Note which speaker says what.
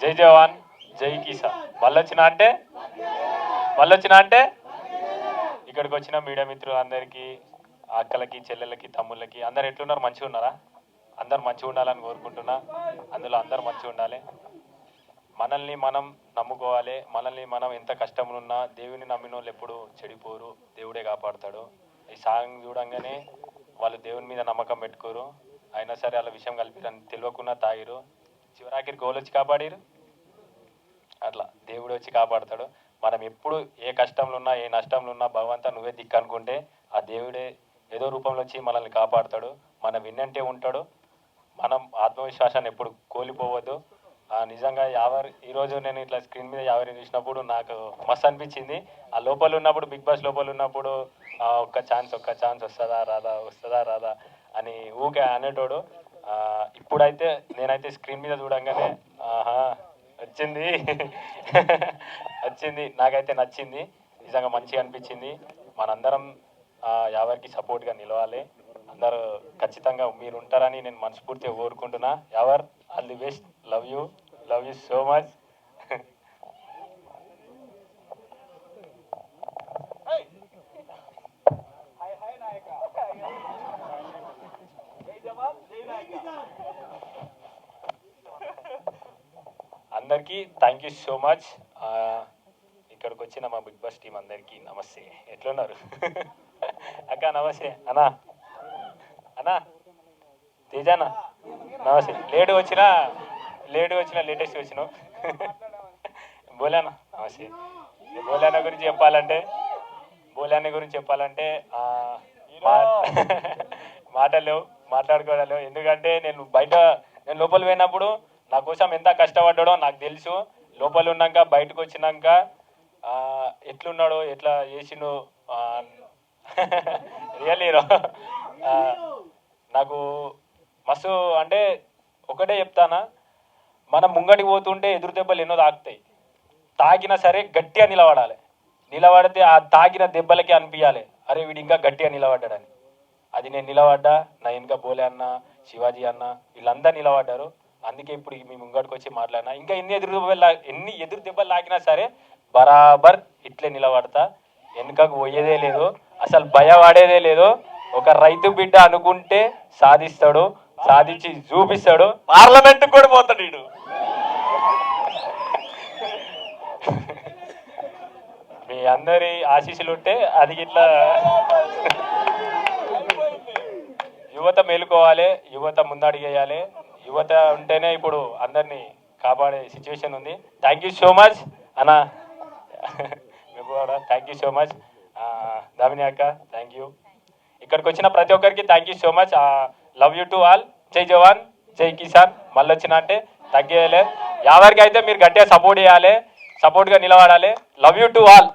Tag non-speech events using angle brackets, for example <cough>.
Speaker 1: జై జవాన్ జై కిసాన్. మళ్ళొచ్చినా అంటే? మళ్ళొచ్చినా అంటే? ఇక్కడికి వచ్చిన మీడియా మిత్రులు అందరికీ అక్కలకి చెల్లెలకి తమ్ముళ్ళకి అందరు ఎట్లున్నారు? మంచిగా ఉన్నారా? అందరు మంచిగా ఉండాలని కోరుకుంటున్నా. అందులో అందరు మంచిగా ఉండాలి. మనల్ని మనం నమ్ముకోవాలి. మనల్ని మనం ఎంత కష్టంలో ఉన్నా దేవుని నమ్మిన వాళ్ళు ఎప్పుడు చెడిపోరు. దేవుడే కాపాడుతాడు. ఈ సాంగ్ చూడంగానే వాళ్ళు దేవుని మీద నమ్మకం పెట్టుకోరు. అయినా సరే వాళ్ళ విషయం కలిపి తెలియకుండా తాగిరు. చివరాకి గోల్ వచ్చి కాపాడారు? అట్లా దేవుడు వచ్చి కాపాడతాడు. మనం ఎప్పుడు ఏ కష్టంలో ఉన్నా ఏ నష్టంలో ఉన్నా భగవంతా నువ్వే దిక్కు అనుకుంటే ఆ దేవుడే ఏదో రూపంలో వచ్చి మనల్ని కాపాడతాడు. మనం విన్నంటే ఉంటాడు. మనం ఆత్మవిశ్వాసాన్ని ఎప్పుడు కోల్పోవద్దు. ఆ, నిజంగా యావర్ ఈరోజు నేను ఇట్లా స్క్రీన్ మీద ఎవరిని చూసినప్పుడు నాకు మస్తు అనిపించింది. ఆ లోపల ఉన్నప్పుడు బిగ్ బాస్ లోపల ఉన్నప్పుడు ఆ, ఒక్క ఛాన్స్ ఒక్క ఛాన్స్ వస్తుందా రాదా వస్తుందా రాదా అని ఊకే అనేటోడు. ఇప్పుడైతే నేనైతే స్క్రీన్ మీద చూడంగానే ఆహా వచ్చింది. <laughs> వచ్చింది. నాకైతే నచ్చింది. నిజంగా మంచిగా అనిపించింది. మనందరం ఎవరికి సపోర్ట్గా నిలవాలి. అందరూ ఖచ్చితంగా మీరు ఉంటారని నేను మనస్ఫూర్తిగా కోరుకుంటున్నా. Ever all the best. Love you. Love you so much. అందరికీ థ్యాంక్ యూ సో మచ్ ఇక్కడికి వచ్చిన మా బిగ్ బాస్ టీం అందరికీ నమస్తే. ఎట్లున్నారు? <laughs> అక్క నమస్తే. అన్నా. అన్నా. తేజానా నమస్తే. లేట్ వచ్చినా లేట్ వచ్చినా లేటెస్ట్ వచ్చినావు. <laughs> బోలానా నమస్తే. బోలానా గురించి చెప్పాలంటే బోలానా గురించి చెప్పాలంటే <laughs> మాటలు లేవు మాట్లాడుకోవడం లేవు. ఎందుకంటే నేను బయట నేను లోపల పోయినప్పుడు నా కోసం ఎంత కష్టపడ్డాడో నాకు తెలుసు. లోపల ఉన్నాక బయటకు వచ్చినాక ఎట్లున్నాడో ఎట్లా చేసిండు రియల్ హీరో. నాకు మస్తు అంటే ఒకటే చెప్తానా మనం ముంగడికి పోతుంటే ఎదురు దెబ్బలు ఎన్నో తాకుతాయి. తాకినా సరే గట్టిగా నిలబడాలి. నిలబడితే ఆ తాకిన దెబ్బలకి అనిపించాలి అరే వీడు ఇంకా గట్టిగా నిలబడ్డాడని. అది నేను నిలబడ్డా నా వెనుక బోలే అన్న శివాజీ అన్న వీళ్ళందరూ నిలబడ్డారు. అందుకే ఇప్పుడు మీ ముంగడికి వచ్చి మాట్లాడినా. ఇంకా ఎన్ని ఎదురు దెబ్బలు ఎన్ని ఎదురు దెబ్బలు లాగినా సరే బరాబర్ ఇట్లే నిలబడతా. వెనుకకు పోయేదే లేదు. అసలు భయపడేదే లేదు. ఒక రైతు బిడ్డ అనుకుంటే సాధిస్తాడు సాధించి చూపిస్తాడు. పార్లమెంట్ కూడా పోతాడు వీడు మీ అందరి ఆశీస్సులు ఉంటే అది ఇట్లా <laughs> యువత మేలుకోవాలి యువత ముందడిగేయాలి. యువత ఉంటేనే ఇప్పుడు అందరినీ కాపాడే సిచ్యువేషన్ ఉంది. థ్యాంక్ యూ సో మచ్ అన్న. Thank you so much Damini అక్క థ్యాంక్ యూ ఇక్కడికి వచ్చిన ప్రతి ఒక్కరికి thank you so much love you to all జై జవాన్ జై కిసాన్. మళ్ళీ వచ్చిన అంటే తగ్గేయలే ఎవరికి అయితే మీరు గట్టిగా సపోర్ట్ చేయాలి. సపోర్ట్గా నిలబడాలి. Love you to all